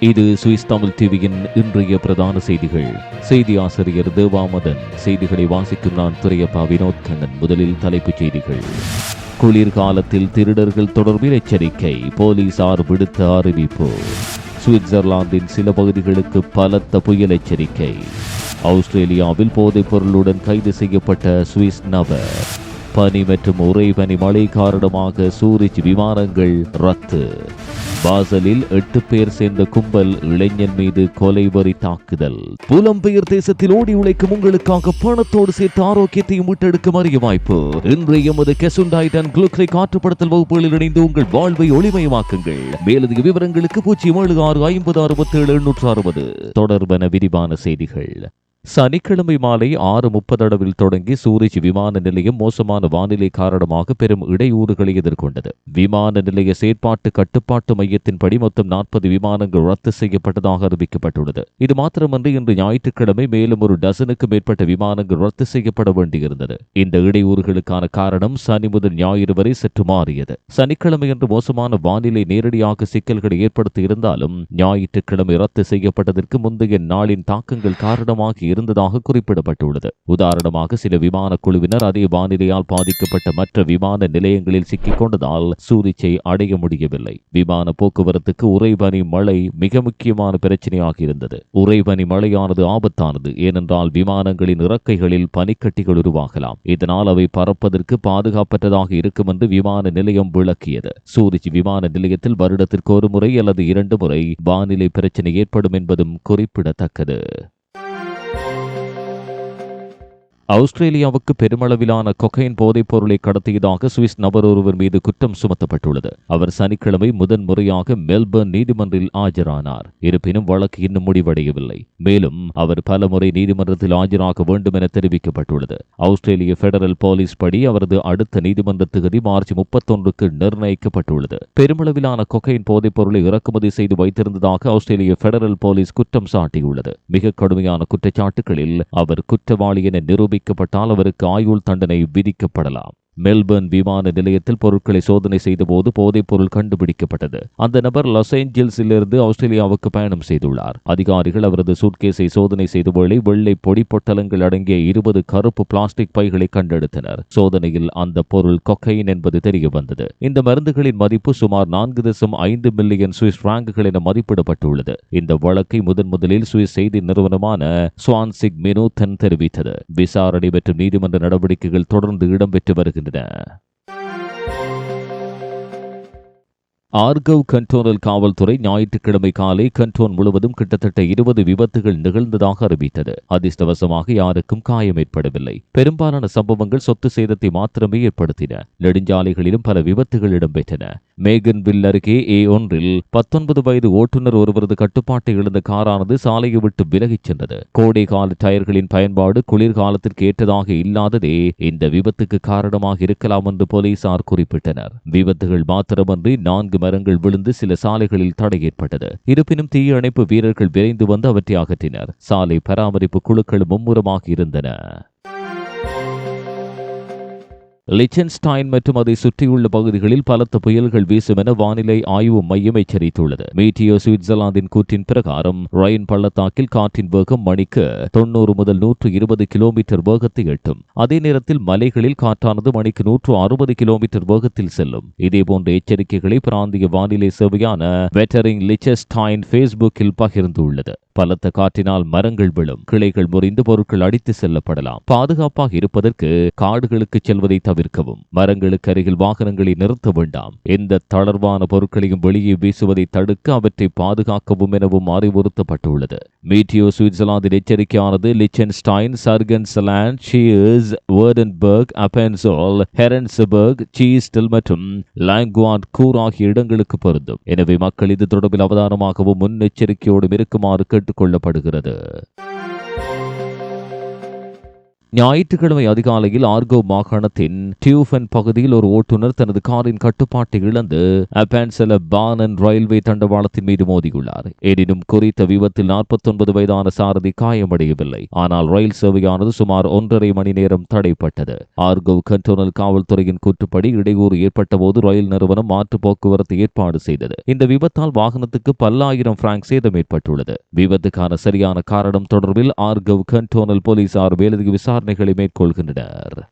இது சுவிஸ் தமிழ் டிவியின் இன்றைய பிரதான செய்திகள். செய்தி ஆசிரியர் தேவாமதன் செய்திகளை வாசிக்கும் நான் துறையப்பா வினோத் கண்ணன் முதலில் தலைப்புச் செய்திகள். குளிர்காலத்தில் திருடர்கள் தொடர்பில் எச்சரிக்கை போலீசார் விடுத்த அறிவிப்பு. சுவிட்சர்லாந்தின் சில பகுதிகளுக்கு பலத்த புயல் எச்சரிக்கை. ஆஸ்திரேலியாவில் போதைப் பொருளுடன் கைது செய்யப்பட்ட சுவிஸ் நபர். பனி மற்றும் உறைபனி மழை காரணமாக சூரிச் விமானங்கள் ரத்து. பாசலில் எட்டு பேர் சேர்ந்த கும்பல் இளைஞன் மீது கொலை வரி தாக்குதல். புலம்பெயர் தேசத்தில் ஓடி உழைக்கும் உங்களுக்காக பணத்தோடு சேர்த்து ஆரோக்கியத்தையும் மீட்டெடுக்கும் அறிய வாய்ப்பு. இன்றைய எமது கெசுண்டாய்டன் குளுக்ரை காற்றுப்படுத்தல் வகுப்புகளில் இணைந்து உங்கள் வாழ்வை ஒளிமயமாக்குங்கள். மேலதிக விவரங்களுக்கு பூஜ்ஜியம் ஏழு ஆறு ஐம்பது அறுபத்தி ஏழு எண்ணூற்று அறுபது. தொடர்பென விரிவான செய்திகள். சனிக்கிழமை மாலை ஆறு முப்பது அளவில் தொடங்கி சூரிஜ் விமான நிலையம் மோசமான வானிலை காரணமாக பெரும் இடையூறுகளை எதிர்கொண்டது. விமான நிலைய செயற்பாட்டு கட்டுப்பாட்டு மையத்தின்படி மொத்தம் நாற்பது விமானங்கள் ரத்து செய்யப்பட்டதாக அறிவிக்கப்பட்டுள்ளது. இது மாத்திரமன்றி இன்று ஞாயிற்றுக்கிழமை மேலும் ஒரு டசனுக்கு மேற்பட்ட விமானங்கள் ரத்து செய்யப்பட வேண்டியிருந்தது. இந்த இடையூறுகளுக்கான காரணம் சனி முதல் ஞாயிறு வரை சற்று மாறியது. சனிக்கிழமையன்று மோசமான வானிலை நேரடியாக சிக்கல்களை ஏற்படுத்தி இருந்தாலும் ஞாயிற்றுக்கிழமை ரத்து செய்யப்பட்டதற்கு முந்தைய நாளின் தாக்கங்கள் காரணமாக இருந்ததாக குறிப்பிடப்பட்டுள்ளது. உதாரணமாக சில விமான குழுவினர் அதே வானிலையால் பாதிக்கப்பட்ட மற்ற விமான நிலையங்களில் சிக்கிக் கொண்டதால் சூரிச்சை அடைய முடியவில்லை. விமான போக்குவரத்துக்கு உறைபனி மழை மிக முக்கியமான பிரச்சனையாக இருந்தது. உறைபனி மழையானது ஆபத்தானது. ஏனென்றால் விமானங்களின் இறக்கைகளில் பனிக்கட்டிகள் உருவாகலாம். இதனால் அவை பறப்பதற்கு பாதுகாப்பற்றதாக இருக்கும் என்று விமான நிலையம் விளக்கியது. சூரிச் விமான நிலையத்தில் வருடத்திற்கு ஒரு முறை அல்லது இரண்டு முறை வானிலை பிரச்சனை ஏற்படும் என்பதும் குறிப்பிடத்தக்கது. ஆஸ்திரேலியாவுக்கு பெருமளவிலான கொகைன் போதைப் பொருளை கடத்தியதாக சுவிஸ் நபர் ஒருவர் மீது குற்றம் சுமத்தப்பட்டுள்ளது. அவர் சனிக்கிழமை முதன் முறையாக மெல்பர்ன் நீதிமன்றில் ஆஜரானார். இருப்பினும் வழக்கு இன்னும் முடிவடையவில்லை. மேலும் அவர் பலமுறை நீதிமன்றத்தில் ஆஜராக வேண்டும் என தெரிவிக்கப்பட்டுள்ளது. ஆஸ்திரேலிய பெடரல் போலீஸ் படி அவரது அடுத்த நீதிமன்ற தொகுதி மார்ச் முப்பத்தொன்றுக்கு நிர்ணயிக்கப்பட்டுள்ளது. பெருமளவிலான கொகைன் போதைப் பொருளை இறக்குமதி செய்து வைத்திருந்ததாக ஆஸ்திரேலிய பெடரல் போலீஸ் குற்றம் சாட்டியுள்ளது. மிக கடுமையான குற்றச்சாட்டுகளில் அவர் குற்றவாளி என நிரூபி நிரூபிக்கப்பட்டால் அவருக்கு ஆயுள் தண்டனை விதிக்கப்படலாம். மெல்பர்ன் விமான நிலையத்தில் பொருட்களை சோதனை செய்தபோது போதைப் பொருள் கண்டுபிடிக்கப்பட்டது. அந்த நபர் லாஸ் ஏஞ்சல்ஸிலிருந்து ஆஸ்திரேலியாவுக்கு பயணம் செய்துள்ளார். அதிகாரிகள் அவரது சூட்கேஸை சோதனை செய்த வேளை வெள்ளை பொடி பொட்டலங்கள் அடங்கிய இருபது கருப்பு பிளாஸ்டிக் பைகளை கண்டெடுத்தனர். சோதனையில் அந்த பொருள் கொக்கைன் என்பது தெரிய வந்தது இந்த மருந்துகளின் மதிப்பு சுமார் நான்கு தசம் ஐந்து மில்லியன் சுவிஸ் பிராங்குகள் என மதிப்பிடப்பட்டுள்ளது. இந்த வழக்கை முதன் முதலில் சுவிஸ் செய்தி நிறுவனமான சுவான்சிக் மினோத்தன் தெரிவித்தது. விசாரணை மற்றும் நீதிமன்ற நடவடிக்கைகள் தொடர்ந்து இடம்பெற்று வருகின்றன. வருகின்றன ஆர்கவ் கண்டோனல் காவல்துறை ஞாயிற்றுக்கிழமை காலை கண்டோன் முழுவதும் கிட்டத்தட்ட இருபது விபத்துகள் நிகழ்ந்ததாக அறிவித்தது. அதிர்ஷ்டவசமாக யாருக்கும் காயம் ஏற்படவில்லை. பெரும்பாலான சம்பவங்கள் சொத்து சேதத்தை மாத்திரமே ஏற்படுத்தின. நெடுஞ்சாலைகளிலும் பல விபத்துகள் இடம்பெற்றன. மேகன் வில் அருகே ஏ ஒன்றில் பத்தொன்பது வயது ஓட்டுநர் ஒருவரது கட்டுப்பாட்டை இழந்த காரானது சாலையை விட்டு விலகிச் சென்றது. கோடை கால டயர்களின் பயன்பாடு குளிர்காலத்திற்கு ஏற்றதாக இல்லாததே இந்த விபத்துக்கு காரணமாக இருக்கலாம் என்று போலீசார் குறிப்பிட்டனர். விபத்துகள் மாத்திரமன்றி நான்கு மரங்கள் விழுந்து சில சாலைகளில் தடை ஏற்பட்டது. இருப்பினும் தீயணைப்பு வீரர்கள் விரைந்து வந்து அவற்றை அகற்றினர். சாலை பராமரிப்பு குழுக்கள் மும்முரமாக இருந்தன. லிச்சன்ஸ்டைன் மற்றும் அதை சுற்றியுள்ள பகுதிகளில் பலத்த புயல்கள் வீசும் என வானிலை ஆய்வு மையம் எச்சரித்துள்ளது. மீட்டியோ சுவிட்சர்லாந்தின் கூற்றின் பிரகாரம் ரயின் பள்ளத்தாக்கில் காற்றின் வேகம் மணிக்கு தொன்னூறு முதல் நூற்று இருபது கிலோமீட்டர் வேகத்தை எட்டும். அதே நேரத்தில் மலைகளில் காற்றானது மணிக்கு நூற்று அறுபது கிலோமீட்டர் வேகத்தில் செல்லும். இதேபோன்ற எச்சரிக்கைகளை பிராந்திய வானிலை சேவையான வெட்டரிங் லிச்சஸ்டைன் பேஸ்புக்கில் பகிர்ந்துள்ளது. பலத்த காற்றினால் மரங்கள் விழும் கிளைகள் முறிந்து பொருட்கள் அடித்து செல்லப்படலாம். பாதுகாப்பாக இருப்பதற்கு காடுகளுக்கு செல்வதை தவிர்க்கவும் மரங்களுக்கு அருகில் வாகனங்களை நிறுத்த வேண்டாம். எந்த தளர்வான பொருட்களையும் வெளியே வீசுவதை தடுக்க அவற்றை பாதுகாக்கவும் எனவும் அறிவுறுத்தப்பட்டுள்ளது. மீட்டியோ சுவிட்சர்லாந்தின் எச்சரிக்கையானது லிச்சன்ஸ்டைன் சர்கன்ஸ்லாண்ட் ஷியர்ஸ் வேர்டன்பர்க் அபென்சோல் ஹெரன்ஸ்பர்க் சீஸ்டில் மற்றும் லாங்குவான் கூர் ஆகிய இடங்களுக்கு பொருந்தும். எனவே மக்கள் இது தொடர்பில் அவதானமாகவும் முன்னெச்சரிக்கையோடும் இருக்குமாறு கேட்டுக்கொள்ளப்படுகிறது ஞாயிற்றுக்கிழமை அதிகாலையில் ஆர்கோ மாகாணத்தின் டியூஃபன் பகுதியில் ஒரு ஓட்டுநர் தனது காரின் கட்டுப்பாட்டை இழந்து அப்பான்செல பானன் ரயில்வே தண்டவாளத்தின் மீது மோதியுள்ளார். எனினும் குறித்த விபத்தில் 49 வயதான சாரதி காயமடையவில்லை. ஆனால் ரயில் சேவையானது சுமார் ஒன்றரை மணி நேரம் தடைப்பட்டது. ஆர்கோ கண்டோனல் காவல்துறையின் கூற்றுப்படி இடையூறு ஏற்பட்ட போது ரயில் நிறுவனம் மாற்று போக்குவரத்து ஏற்பாடு செய்தது. இந்த விபத்தால் வாகனத்துக்கு பல்லாயிரம் பிராங்க் சேதம் ஏற்பட்டுள்ளது. விபத்துக்கான சரியான காரணம் தொடர்பில் ஆர்கவ் கண்டோனல் போலீசார் மேலதிக விசாரணைகளை மேற்கொள்கின்றனர்.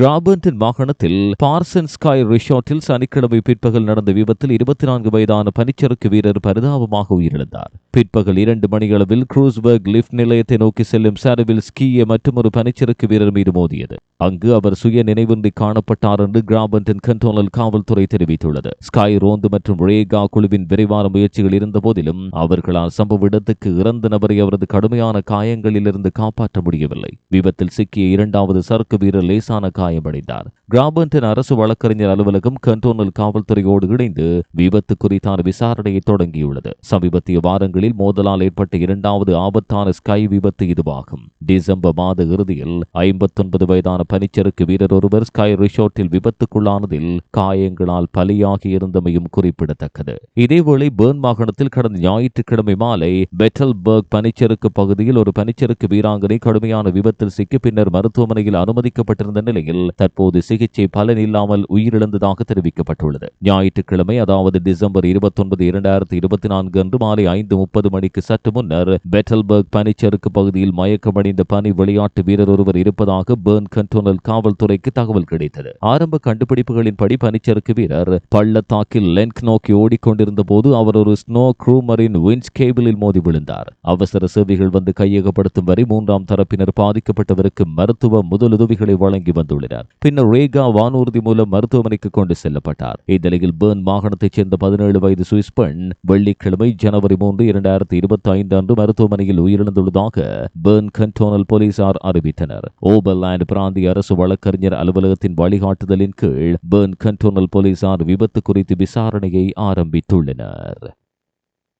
கிராபர்டன் மாகாணத்தில் பார்சன்ஸ்காய் ரிஷார்ட்டில் சனிக்கிழமை பிற்பகல் நடந்த விபத்தில் இருபத்தி நான்கு வயதான பனிச்சறுக்கு வீரர் பரிதாபமாக உயிரிழந்தார். பிற்பகல் இரண்டு மணியளவில் குரூஸ்பர்க் லிப்ட் நிலையத்தை நோக்கி செல்லும் சாரவில் ஸ்கீய மற்றும் ஒரு பனிச்சறுக்கு வீரர் மீது மோதியது. அங்கு அவர் சுய நினைவின்றி காணப்பட்டார் என்று கிராபர்டன் கண்டோனல் காவல்துறை தெரிவித்துள்ளது. ஸ்காய் ரோந்து மற்றும் ரேகா குழுவின் விரைவான முயற்சிகள் இருந்த போதிலும் அவர்களால் சம்பவ இடத்துக்கு இறந்த நபரை அவரது கடுமையான காயங்களிலிருந்து காப்பாற்ற முடியவில்லை. விபத்தில் சிக்கிய இரண்டாவது சரக்கு வீரர் லேசான காயமடைந்தார். கிராபர்டன் அரசு வழக்கறிஞர் அலுவலகம் கண்டோனல் காவல்துறையோடு இணைந்து விபத்து குறித்தான விசாரணையை தொடங்கியுள்ளது. சமீபத்திய வாரங்களில் மோதலால் ஏற்பட்ட இரண்டாவது ஆபத்தான ஸ்கை விபத்து இதுவாகும். டிசம்பர் மாத இறுதியில் ஐம்பத்தொன்பது வயதான பனிச்சறுக்கு வீரர் ஒருவர் ஸ்கை ரிசோர்ட்டில் விபத்துக்குள்ளானதில் காயங்களால் பலியாகி இருந்தமையும் குறிப்பிடத்தக்கது. இதேவேளை பேர்ன் மாகாணத்தில் கடந்த ஞாயிற்றுக்கிழமை மாலை பெட்டல்பர்க் பனிச்சறுக்கு பகுதியில் ஒரு பனிச்சறுக்கு வீராங்கனை கடுமையான விபத்தில் சிக்கி பின்னர் மருத்துவமனையில் அனுமதிக்கப்பட்டிருந்த நிலையில் தற்போது சிகிச்சை பலன் இல்லாமல் உயிரிழந்ததாக தெரிவிக்கப்பட்டுள்ளது. ஞாயிற்றுக்கிழமை அதாவது டிசம்பர் இருபத்தொன்பது இரண்டாயிரத்தி இருபத்தி நான்கு அன்று மாலை ஐந்து முப்பது மணிக்கு சற்று முன்னர் பெட்டல்பர்க் பனிச்சறுக்கு பகுதியில் மயக்கமடைந்த பனி விளையாட்டு வீரர் ஒருவர் இருப்பதாக பேர்ன் கண்டோனல் காவல்துறைக்கு தகவல் கிடைத்தது. ஆரம்ப கண்டுபிடிப்புகளின்படி பனிச்சறுக்கு வீரர் பள்ளத்தாக்கில் லென்க் நோக்கி ஓடிக்கொண்டிருந்த போது அவர் ஒரு ஸ்னோ க்ரூமரின் வின்ஸ் கேபிளில் மோதி விழுந்தார். அவசர சேவைகள் வந்து கையகப்படுத்தும் வரை மூன்றாம் தரப்பினர் பாதிக்கப்பட்டவருக்கு மருத்துவ முதலுதவிகளை வழங்கி வந்துள்ளனர். பின்னர் ரேகா வானூர்தி மூலம் மருத்துவமனைக்கு கொண்டு செல்லப்பட்டார். இந்நிலையில் பேர்ன் மாகாணத்தைச் சேர்ந்த பதினேழு வயது சுவிஸ் பெண் வெள்ளிக்கிழமை ஜனவரி மூன்று இரண்டாயிரத்தி இருபத்தி ஐந்து அன்று மருத்துவமனையில் உயிரிழந்துள்ளதாக பேர்ன் கண்டோனல் போலீசார் அறிவித்தனர். ஓபர்லாண்ட் பிராந்திய அரசு வழக்கறிஞர் அலுவலகத்தின் வழிகாட்டுதலின் கீழ் பேர்ன் கண்டோனல் போலீசார் விபத்து குறித்து விசாரணையை ஆரம்பித்துள்ளனர்.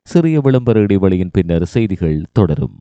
சிறிய விளம்பர இடைவெளியின் பின்னர் செய்திகள் தொடரும்.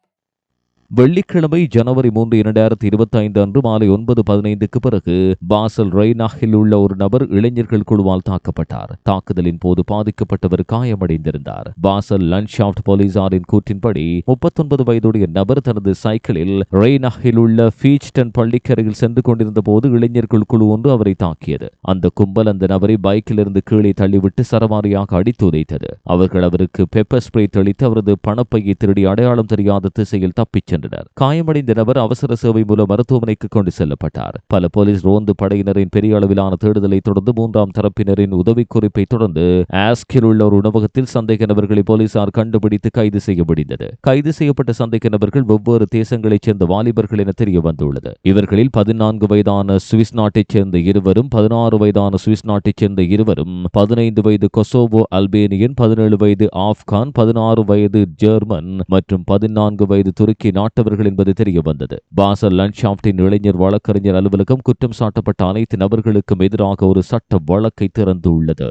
வெள்ளிக்கிழமை ஜனவரி மூன்று இரண்டாயிரத்தி இருபத்தி ஐந்து அன்று மாலை ஒன்பது பதினைந்துக்கு பிறகு பாசல் ரெய்னாகில் உள்ள ஒரு நபர் இளைஞர்கள் குழுவால் தாக்கப்பட்டார். தாக்குதலின் போது பாதிக்கப்பட்டவர் காயமடைந்திருந்தார். பாசல் லன்ஷாப்ட் போலீசாரின் கூற்றின்படி முப்பத்தொன்பது வயதுடைய நபர் தனது சைக்கிளில் ரெய்னாகில் உள்ள பீச்டன் பள்ளிக்கரையில் சென்று கொண்டிருந்த போது இளைஞர்கள் குழு ஒன்று அவரை தாக்கியது. அந்த கும்பல் அந்த நபரை பைக்கிலிருந்து கீழே தள்ளிவிட்டு சரமாரியாக அடித்து உதைத்தது அவர்கள் அவருக்கு பெப்பர் ஸ்ப்ரே தெளித்து அவரது பணப்பையை திருடி அடையாளம் தெரியாத திசையில் தப்பிச் சென்றனர் காயமடைந்த நபர் அவசர சேவை மூலம் மருத்துவமனைக்கு கொண்டு செல்லப்பட்டார். பல போலீஸ் ரோந்து படையினரின் பெரிய அளவிலான தேடுதலை தொடர்ந்து மூன்றாம் தரப்பினரின் உதவிக்குறிப்பை தொடர்ந்து ஆஸ்கில் உள்ள ஒரு உணவகத்தில் சந்தேக நபர்களை போலீசார் கண்டுபிடித்து கைது செய்ய முடிந்தது கைது செய்யப்பட்ட சந்தேக நபர்கள் வெவ்வேறு தேசங்களைச் சேர்ந்த வாலிபர்கள் என தெரிய வந்துள்ளது. இவர்களில் பதினான்கு வயதான சுவிஸ் நாட்டைச் சேர்ந்த இருவரும் பதினாறு வயதான சுவிஸ் நாட்டைச் சேர்ந்த இருவரும் பதினைந்து வயது கொசோவோ அல்பேனியன் பதினேழு வயது ஆப்கான் பதினாறு வயது ஜெர்மன் மற்றும் பதினான்கு வயது துருக்கி நாட்டவர்கள் என்பது தெரிய வந்தது பாசல் லன்ஷாப்டின் இளைஞர் வழக்கறிஞர் அலுவலகம் குற்றம் சாட்டப்பட்ட அனைத்து நபர்களுக்கும் எதிராக ஒரு சட்ட வழக்கை திறந்துள்ளது.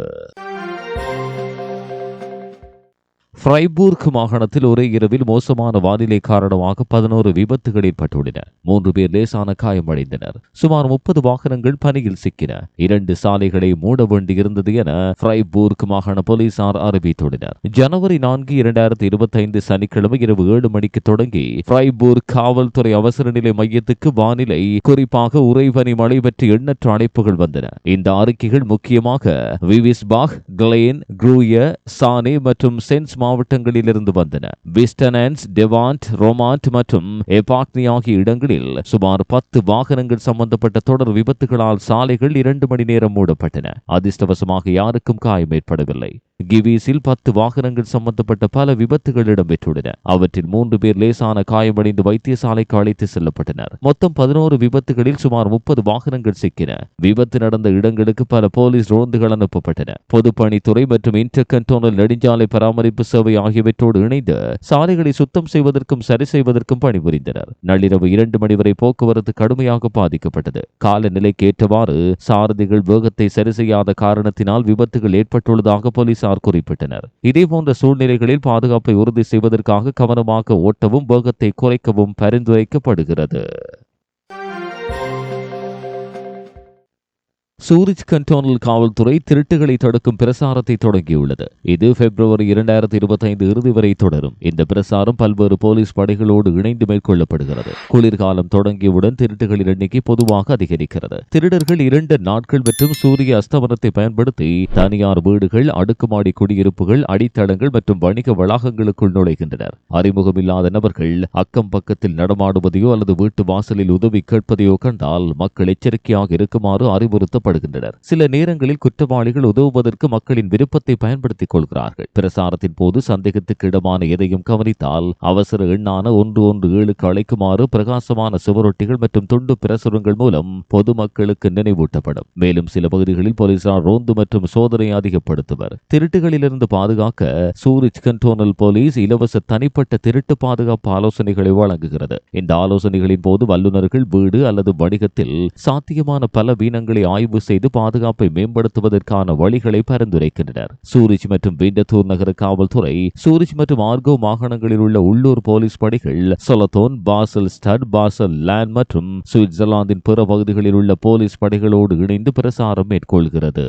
ஃப்ரைபூர்க் மாகாணத்தில் ஒரே இரவில் மோசமான வானிலை காரணமாக பதினோரு விபத்துகள் ஏற்பட்டுள்ளன. மூன்று பேர் லேசான காயமடைந்தனர். சுமார் முப்பது வாகனங்கள் பணியில் சிக்கின. இரண்டு சாலைகளை மூட வேண்டியிருந்தது என ஃப்ரைபூர்க் மாகாண போலீசார் அறிவித்துள்ளனர். ஜனவரி நான்கு இரண்டாயிரத்தி இருபத்தி ஐந்து சனிக்கிழமை இரவு ஏழு மணிக்கு தொடங்கி ஃப்ரைபூர்க் காவல்துறை அவசர நிலை மையத்துக்கு வானிலை குறிப்பாக உறைபனி மழை பற்றி எண்ணற்ற அழைப்புகள் வந்தன. இந்த அறிக்கைகள் முக்கியமாக விவிஸ்பாக் கிளேன் குரூய சானே மற்றும் சென்ஸ் மாவட்டங்களிலிருந்து வந்தன. விஸ்டனன்ஸ் டெவாண்ட் ரொமாண்ட் மற்றும் எபாக்னி ஆகிய இடங்களில் சுமார் பத்து வாகனங்கள் சம்பந்தப்பட்ட தொடர் விபத்துகளால் சாலைகள் இரண்டு மணி நேரம் மூடப்பட்டன. அதிர்ஷ்டவசமாக யாருக்கும் காயம் ஏற்படவில்லை. கிவீஸில் பத்து வாகனங்கள் சம்பந்தப்பட்ட பல விபத்துகள் இடம்பெற்றுள்ளன. அவற்றில் மூன்று பேர் லேசான காயமடைந்து வைத்தியசாலைக்கு அழைத்து செல்லப்பட்டனர். மொத்தம் பதினோரு விபத்துகளில் சுமார் முப்பது வாகனங்கள் சிக்கின. விபத்து நடந்த இடங்களுக்கு பல போலீஸ் ரோந்துகள் அனுப்பப்பட்டன. பொதுப்பணித்துறை மற்றும் இன்டர் கண்டோனல் நெடுஞ்சாலை பராமரிப்பு சேவை ஆகியவற்றோடு இணைந்து சாலைகளை சுத்தம் செய்வதற்கும் சரி செய்வதற்கும் பணிபுரிந்தனர். நள்ளிரவு இரண்டு மணி வரை போக்குவரத்து கடுமையாக பாதிக்கப்பட்டது. காலநிலைக்கு ஏற்றவாறு சாரதிகள் வேகத்தை சரி செய்யாத காரணத்தினால் விபத்துகள் ஏற்பட்டுள்ளதாக போலீசார் குறிப்பிட்டனர். இதேபோன்ற சூழ்நிலைகளில் பாதுகாப்பை உறுதி செய்வதற்காக கவனமாக ஓட்டவும் வேகத்தை குறைக்கவும் பரிந்துரைக்கப்படுகிறது. சூரிச் கண்டோனல் காவல்துறை திருட்டுகளை தடுக்கும் பிரசாரத்தை தொடங்கியுள்ளது. இது பிப்ரவரி இரண்டாயிரத்தி இருபத்தி ஐந்து இறுதி வரை தொடரும். இந்த பிரசாரம் பல்வேறு போலீஸ் படைகளோடு இணைந்து மேற்கொள்ளப்படுகிறது. குளிர்காலம் தொடங்கியவுடன் திருட்டுகளின் எண்ணிக்கை பொதுவாக அதிகரிக்கிறது. திருடர்கள் இரண்டு நாட்கள் மற்றும் சூரிய அஸ்தமனத்தை பயன்படுத்தி தனியார் வீடுகள் அடுக்குமாடி குடியிருப்புகள் அடித்தளங்கள் மற்றும் வணிக வளாகங்களுக்குள் நுழைகின்றனர். அறிமுகமில்லாத நபர்கள் அக்கம் பக்கத்தில் நடமாடுவதையோ அல்லது வீட்டு வாசலில் உதவி கேட்பதையோ கண்டால் மக்கள் எச்சரிக்கையாக இருக்குமாறு அறிவுறுத்தப்படுகின்றனர் சில நேரங்களில் குற்றவாளிகள் உதவுவதற்கு மக்களின் விருப்பத்தை பயன்படுத்திக் கொள்கிறார்கள். பிரசாரத்தின் போது சந்தேகத்துக்கு இடமான எதையும் கவனித்தால் அவசர எண்ணான ஒன்று ஒன்று ஏழுக்கு அழைக்குமாறு பிரகாசமான சுவரொட்டிகள் மற்றும் துண்டு பிரசுரங்கள் மூலம் பொதுமக்களுக்கு நினைவூட்டப்படும். மேலும் சில பகுதிகளில் போலீசார் ரோந்து மற்றும் சோதனை அதிகப்படுத்துவர். திருட்டுகளிலிருந்து பாதுகாக்க சூரிச் கண்டோனல் போலீஸ் இலவச தனிப்பட்ட திருட்டு பாதுகாப்பு ஆலோசனைகளை வழங்குகிறது. இந்த ஆலோசனைகளின் போது வல்லுநர்கள் வீடு அல்லது வணிகத்தில் சாத்தியமான பல வீனங்களை ஆய்வு செய்து பாதுகாப்பை மேம்படுத்துவதற்கான வழிகளை பரிந்துரைக்கின்றனர். சூரிச் மற்றும் விண்டத்தூர் நகர காவல்துறை சூரிச் மற்றும் ஆர்கோ மாகாணங்களில் உள்ள உள்ளூர் போலீஸ் படைகள் Solothurn Basel Stadt Basel Land மற்றும் சுவிட்சர்லாந்தின் பிற பகுதிகளில் உள்ள போலீஸ் படைகளோடு இணைந்து பிரசாரம் மேற்கொள்கிறது.